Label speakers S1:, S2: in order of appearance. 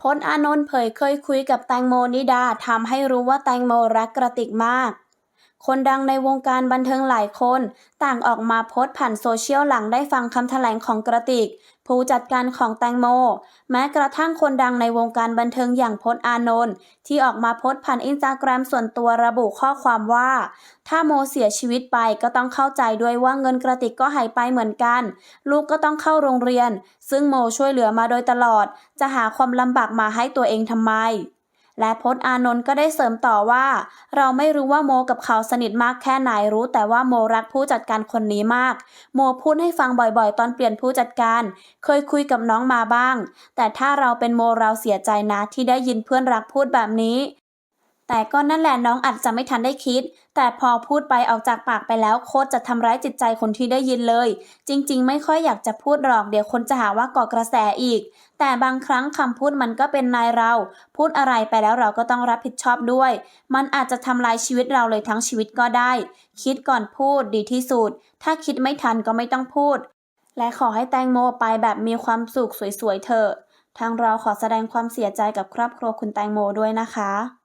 S1: พจน์อานนท์เผยเคยคุยกับแตงโมนิดาทำให้รู้ว่าแตงโมรักกระติกมาก คนดังในวงการบันเทิงหลายคน ต่างออกมาโพสต์ผ่านโซเชียลหลังได้ฟังคำแถลงของกระติก ผู้จัดการของแตงโม แม้กระทั่งคนดังในวงการบันเทิงอย่างพจน์อานนท์ที่ออกมาโพสต์ผ่านอินสตาแกรมส่วนตัวระบุข้อความว่า ถ้าโมเสียชีวิตไปก็ต้องเข้าใจด้วยว่าเงินกระติกก็หายไปเหมือนกัน ลูกก็ต้องเข้าโรงเรียน ซึ่งโมช่วยเหลือมาโดยตลอด จะหาความลำบากมาให้ตัวเองทำไม และพจน์อานนท์ก็ได้เสริมต่อว่า เราไม่รู้ว่าโมกับเขาสนิทมากแค่ไหนรู้ แต่ว่าโมรักผู้จัดการคนนี้มาก โมพูดให้ฟังบ่อยๆ ตอนเปลี่ยนผู้จัดการ เคยคุยกับน้องมาบ้าง แต่ถ้าเราเป็นโมเราเสียใจนะที่ได้ยินเพื่อนรักพูดแบบนี้ แต่ก็นั่นแหละน้องอาจจะไม่ทันได้คิด แต่พอพูดไปออกจากปากไปแล้วโคตรจะทำร้ายจิตใจคนที่ได้ยินเลย จริง ๆ ไม่ค่อยอยากจะพูดหรอกเดี๋ยวคนจะหาว่าก่อกระแสอีก แต่บางครั้งคำพูดมันก็เป็นนายเรา พูดอะไรไปแล้วเราก็ต้องรับผิดชอบด้วย มันอาจจะทำลายชีวิตเราเลยทั้งชีวิตก็ได้ คิดก่อนพูดดีที่สุด ถ้าคิดไม่ทันก็ไม่ต้องพูด และขอให้แตงโมไปแบบมีความสุขสวยๆเถอะทางเราขอแสดงความเสียใจกับครอบครัวคุณแตงโมด้วยนะคะ